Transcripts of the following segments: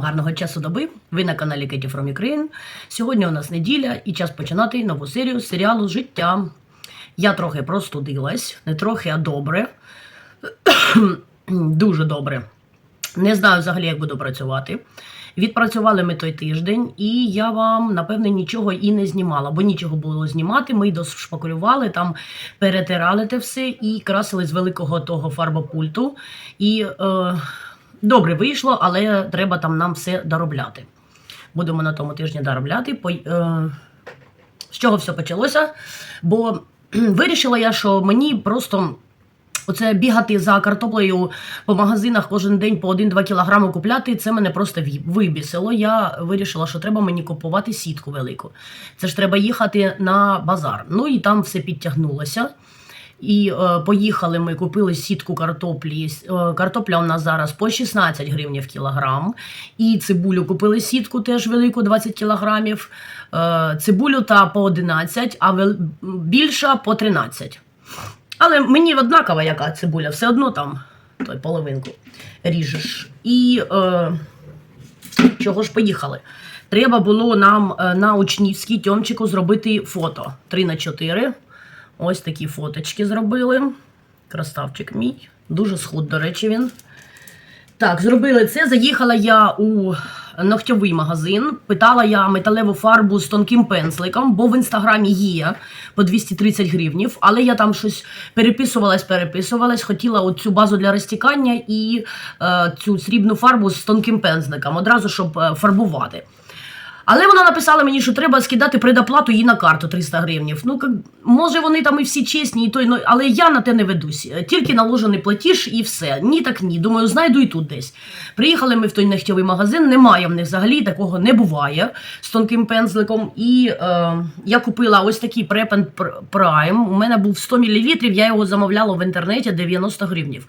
Усім гарного часу доби. Ви на каналі Katie from Ukraine. Сьогодні у нас неділя і час починати нову серію серіалу Життя. Я трохи простудилась, не трохи, а добре. Дуже добре. Не знаю взагалі, як буду працювати. Відпрацювали ми той тиждень, і я вам, напевне, нічого і не знімала, бо нічого було знімати. Ми дошпакулювали, там перетирали те все і красили з великого того фарбопульту. І е, добре вийшло, але треба там нам все доробляти. Будемо на тому тижні доробляти. Е, з чого все почалося? Бо вирішила я, що мені просто. Оце бігати за картоплею по магазинах кожен день по 1-2 кілограми купляти, це мене просто вибісило. Я вирішила, що треба мені купувати сітку велику. Це ж треба їхати на базар. Ну і там все підтягнулося. І е, поїхали ми, купили сітку картоплі. Е, картопля у нас зараз по 16 гривень в кілограм. І цибулю купили сітку теж велику, 20 кілограмів. Е, цибулю та по 11, а вел... більша по 13. Але мені однаково, яка цибуля, все одно там той половинку ріжеш. І е, чого ж поїхали? Треба було нам е, на Учнівській Тьомчику зробити фото 3 на 4 Ось такі фоточки зробили. Красавчик мій. Дуже схуд, до речі, він. Так, зробили це. Заїхала я у ногтьовий магазин. Питала я металеву фарбу з тонким пензликом, бо в інстаграмі є по 230 гривнів. Але я там щось переписувалась, переписувалась, хотіла оцю базу для розтікання і е, цю срібну фарбу з тонким пензликом, одразу щоб е, фарбувати. Але вона написала мені, що треба скидати предоплату їй на карту 300 гривнів. Ну, може, вони там і всі чесні, і той, ну, але я на те не ведусь. Тільки наложений платіж і все. Ні, так ні. Думаю, знайду і тут десь. Приїхали ми в той нехтьовий магазин, немає в них взагалі, такого не буває з тонким пензликом. І е, я купила ось такий Prep Prime. У мене був 100 мл, я його замовляла в інтернеті 90 гривнів.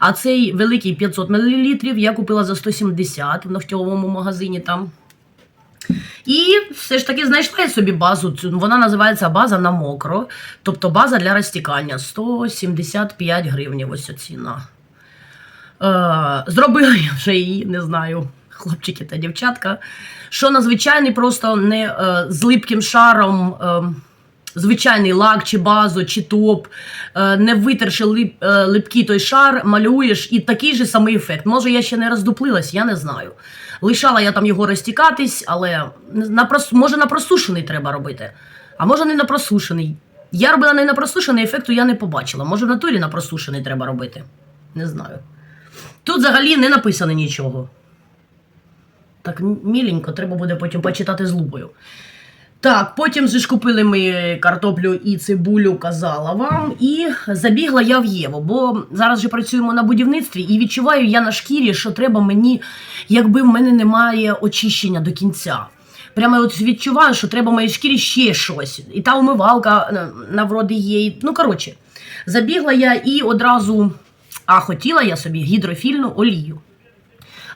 А цей великий 500 мл я купила за 170 в ногтьовому магазині там. І все ж таки знайшла я собі базу. цю. Вона називається база на мокро, тобто база для розтікання 175 гривень. Ось ціна. Е, зробила я вже її, не знаю, хлопчики та дівчатка. Що на звичайний, просто не е, з липким шаром. Е, Звичайний лак, чи базу, чи топ, е, не витерши лип, е, липкий той шар, малюєш і такий же самий ефект. Може, я ще не роздуплилась, я не знаю. Лишала я там його розтікатись, але на прос... може на просушений треба робити, а може не на просушений. Я робила не на просушений, ефекту я не побачила. Може в натурі на просушений треба робити. Не знаю. Тут взагалі не написано нічого. Так міленько, треба буде потім почитати з лупою. Так, потім же ж купили ми картоплю і цибулю, казала вам, і забігла я в Єву, бо зараз же працюємо на будівництві, і відчуваю я на шкірі, що треба мені, якби в мене немає очищення до кінця. Прямо от відчуваю, що треба моїй шкірі ще щось. І та умивалка е, навроди є. Ну, коротше, забігла я і одразу, а хотіла я собі гідрофільну олію.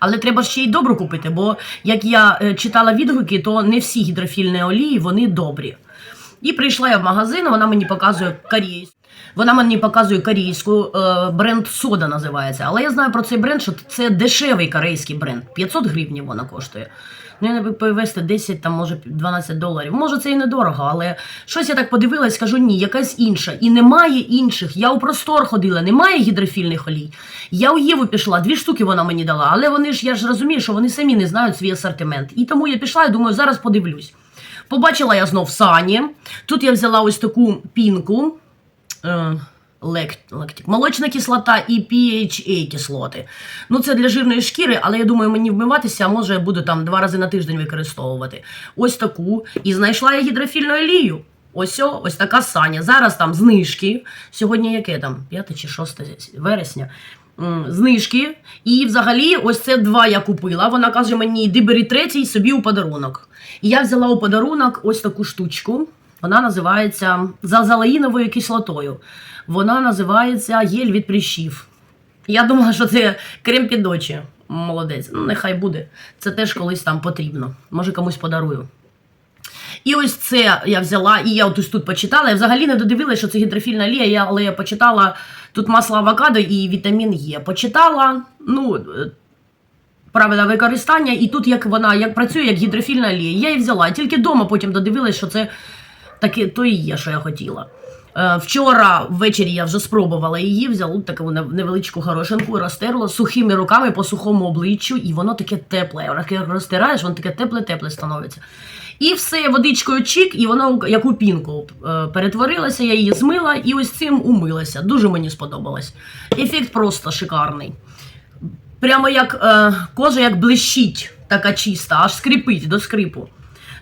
Але треба ще й добру купити, бо як я е, читала відгуки, то не всі гідрофільні олії вони добрі. І прийшла я в магазин, вона мені показує корейську. Вона мені показує корейську е, бренд Сода називається. Але я знаю про цей бренд, що це дешевий корейський бренд. 500 гривень вона коштує. Ну, я не повести 10, там, може 12 доларів. Може, це і недорого, але щось я так подивилась, скажу ні, якась інша. І немає інших. Я у простор ходила, немає гідрофільних олій. Я у Єву пішла, дві штуки вона мені дала, але вони ж я ж розумію, що вони самі не знають свій асортимент. І тому я пішла і думаю, зараз подивлюсь. Побачила я знов Сані. Тут я взяла ось таку пінку. Е, лек- лектик, молочна кислота і PHA кислоти. Ну, це для жирної шкіри, але я думаю, мені вмиватися, а може буду там два рази на тиждень використовувати. Ось таку. І знайшла я гідрофільну олію. Ось ось така Саня. Зараз там знижки. Сьогодні яке там? 5 чи 6 вересня. Знижки. І взагалі, ось це два я купила. Вона каже мені, йди бери третій собі у подарунок. І я взяла у подарунок ось таку штучку. Вона називається за залаїновою кислотою. Вона називається гель від прищів. Я думала, що це крем під очі. Молодець. Ну, нехай буде. Це теж колись там потрібно. Може, комусь подарую. І ось це я взяла, і я ось тут почитала. Я взагалі не додивилася, що це гідрофільна олія, але я почитала тут масло авокадо і вітамін Е. Почитала, ну, е, правила використання, і тут як вона як працює, як гідрофільна олія. Я її взяла, тільки вдома потім додивилась, що це таке то і є, що я хотіла. Е, Вчора ввечері я вже спробувала її, взяла таку невеличку горошинку, розтерла сухими руками по сухому обличчю, і воно таке тепле. Як розтираєш, воно таке тепле-тепле становиться. І все водичкою чик, і воно як у пінку е, перетворилася, я її змила і ось цим умилася. Дуже мені сподобалось. Ефект просто шикарний. Прямо як е, кожа як блищить, така чиста, аж скрипить до скрипу.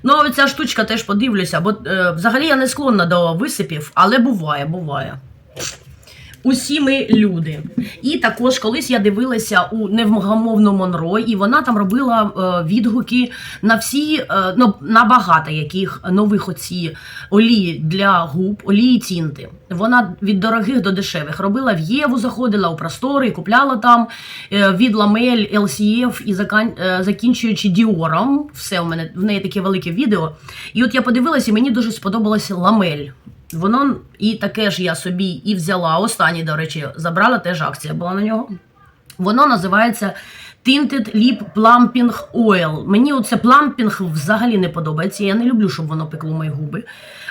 Ну, а ця штучка теж подивлюся, бо е, взагалі я не склонна до висипів, але буває, буває. Усі ми люди. І також колись я дивилася у невгамовну Монро, і вона там робила е, відгуки на всі, е, ну, на багато яких нових оці олії для губ, олії тінти. Вона від дорогих до дешевих робила в Єву, заходила у простори, купляла там е, від Ламель, LCF і закінчуючи Діором. Все у мене в неї таке велике відео. І от я подивилася, і мені дуже сподобалася Ламель. Воно і таке ж я собі і взяла. Останній, до речі, забрала, теж акція була на нього. Воно називається Tinted Lip Plumping Oil. Мені оце плампінг взагалі не подобається. Я не люблю, щоб воно пекло мої губи.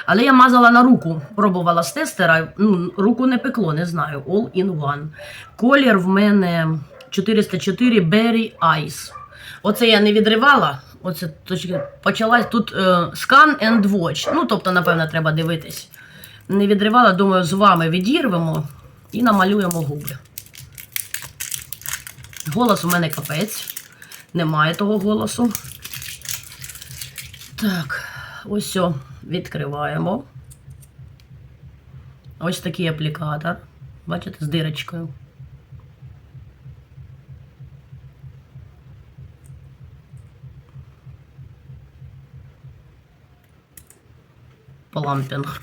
Але я мазала на руку, пробувала з тестера. Ну, руку не пекло, не знаю. All in one. Колір в мене 404 Berry Ice. Оце я не відривала. Оце точки почалась тут е, scan and watch. Ну, тобто, напевно, треба дивитись. Не відривала, думаю, з вами відірвемо і намалюємо губи. Голос у мене капець. Немає того голосу. Так, ось о, відкриваємо. Ось такий аплікатор. Бачите, з дирочкою. Плампінг.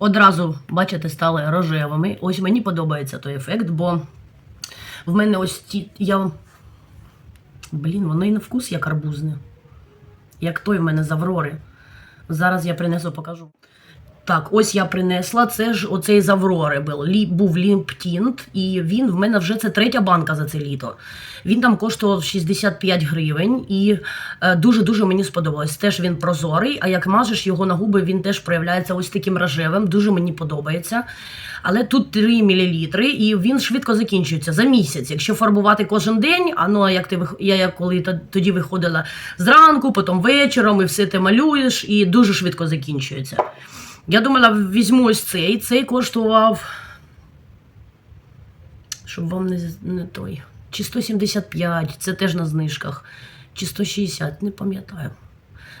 Одразу, бачите, стали рожевими. Ось мені подобається той ефект, бо в мене ось ті. Я. Блін, воно і на вкус як арбузне. Як той в мене з Аврори. Зараз я принесу, покажу. Так, ось я принесла. Це ж оцей з був, лі, був лімптінт, і він в мене вже це третя банка за це літо. Він там коштував 65 гривень і е, дуже-дуже мені сподобалось. Теж він прозорий, а як мажеш його на губи, він теж проявляється ось таким рожевим. Дуже мені подобається. Але тут 3 мл, і він швидко закінчується за місяць. Якщо фарбувати кожен день, а ну як ти я як коли тоді виходила зранку, потім вечором, і все ти малюєш, і дуже швидко закінчується. Я думала, візьму ось цей. Цей коштував. Щоб вам не, не той. Чи 175, це теж на знижках. Чи 160, не пам'ятаю.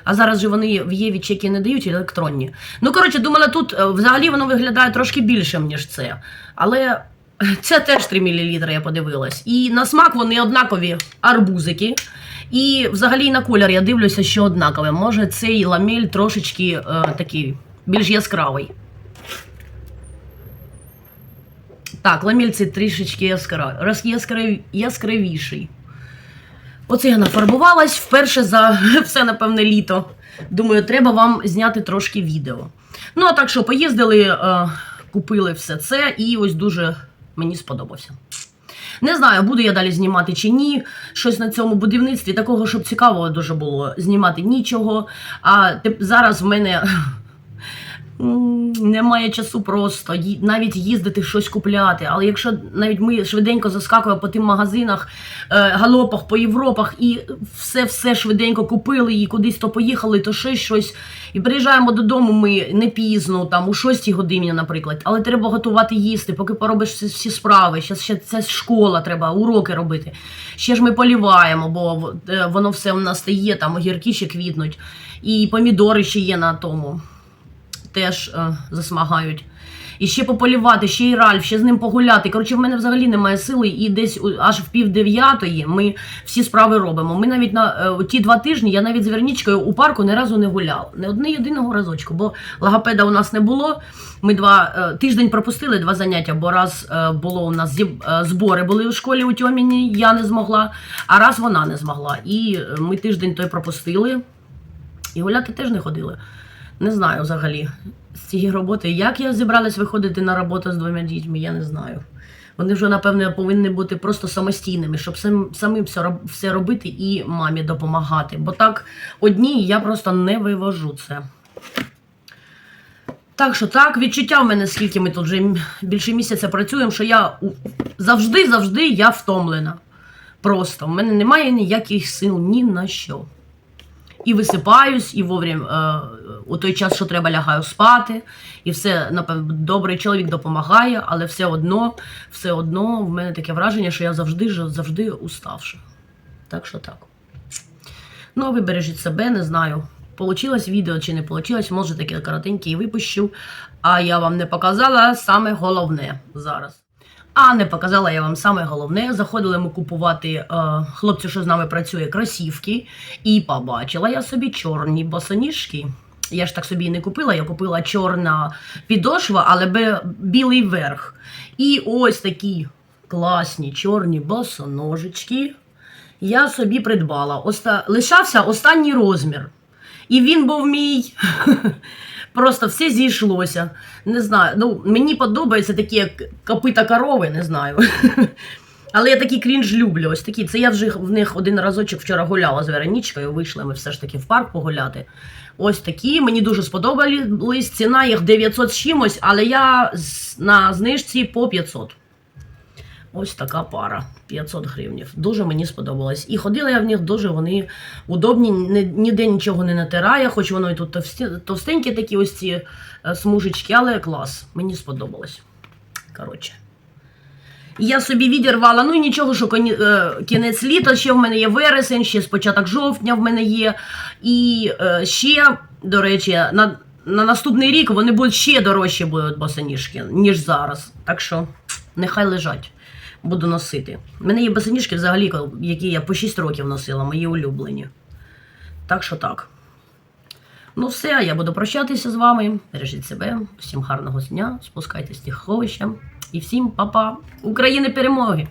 А зараз же вони в Єві чеки не дають електронні. Ну, коротше, думала, тут е, взагалі воно виглядає трошки більшим, ніж це. Але це теж 3 мл, я подивилась. І на смак вони однакові арбузики. І взагалі на колір я дивлюся, що однакове. Може, цей ламель трошечки е, такий більш яскравий. Так, ламель це трішечки яскравий, роз- яскрав- яскравіший. Оце я нафарбувалась вперше за все, напевне, літо. Думаю, треба вам зняти трошки відео. Ну, а так що, поїздили, е, купили все це, і ось дуже мені сподобався. Не знаю, буду я далі знімати чи ні. Щось на цьому будівництві такого, щоб цікавого дуже було знімати нічого. А зараз в мене немає часу просто навіть їздити щось купляти. Але якщо навіть ми швиденько заскакуємо по тим магазинах, е, галопах по Європах і все все швиденько купили і кудись то поїхали, то ще щось. І приїжджаємо додому ми не пізно, там у 6 годині, наприклад, але треба готувати їсти, поки поробиш всі, справи. Ще, ще це школа, треба уроки робити. Ще ж ми поліваємо, бо е, воно все у нас є, там огірки ще квітнуть, і помідори ще є на тому теж е, засмагають. і ще пополівати, ще й Ральф, ще з ним погуляти. Коротше, в мене взагалі немає сили, і десь аж в пів дев'ятої ми всі справи робимо. Ми навіть на е, ті два тижні я навіть з Вернічкою у парку ні разу не гуляла. Не одне єдиного разочку, бо логопеда у нас не було. Ми два е, тиждень пропустили два заняття, бо раз е, було у нас зіб, е, збори були у школі у Тьоміні, я не змогла, а раз вона не змогла. І е, ми тиждень той пропустили. І гуляти теж не ходили. Не знаю взагалі з цієї роботи. Як я зібралась виходити на роботу з двома дітьми, я не знаю. Вони вже, напевне, повинні бути просто самостійними, щоб сам, самим все, все робити і мамі допомагати. Бо так одній я просто не вивожу це. Так що так, відчуття в мене, скільки ми тут вже більше місяця працюємо, що я завжди-завжди я втомлена. Просто в мене немає ніяких сил ні на що. І висипаюсь, і вовремя е, у той час, що треба, лягаю спати. І все, напевно, добрий чоловік допомагає, але все одно, все одно в мене таке враження, що я завжди завжди уставша. Так що так. Ну, а ви бережіть себе, не знаю. Получилось відео чи не получилось, може таке коротеньке і випущу. А я вам не показала саме головне зараз. А не показала я вам саме головне. Заходили ми купувати е, хлопцю, що з нами працює, кросівки. І побачила я собі чорні босоніжки. Я ж так собі і не купила, я купила чорна підошва, але білий верх. І ось такі класні чорні босоножечки я собі придбала. Оста... Лишався останній розмір. І він був мій. Просто все зійшлося. Не знаю. Ну, мені подобаються такі як копита корови, не знаю. Але я такий крінж люблю. Ось такі. Це я вже в них один разочок вчора гуляла з Веронічкою. Вийшли ми все ж таки в парк погуляти. Ось такі. Мені дуже сподобались. Ціна їх 900 з чимось, але я на знижці по 500. Ось така пара 500 гривнів. Дуже мені сподобалось. І ходила я в них дуже вони удобні, ніде нічого не натирає, хоч воно і тут товстенькі такі ось ці е, смужечки, але клас. Мені сподобалось. Коротше. Я собі відірвала, ну і нічого, що е, кінець літа, ще в мене є вересень, ще з початок жовтня в мене є. І е, ще, до речі, на, на наступний рік вони будуть ще дорожчі будуть босоніжки, ніж зараз. Так що нехай лежать. Буду носити. У мене є босоніжки взагалі, які я по 6 років носила, мої улюблені. Так що так. Ну все, я буду прощатися з вами. Бережіть себе, всім гарного дня, спускайтесь з тих. І всім па-па. України перемоги!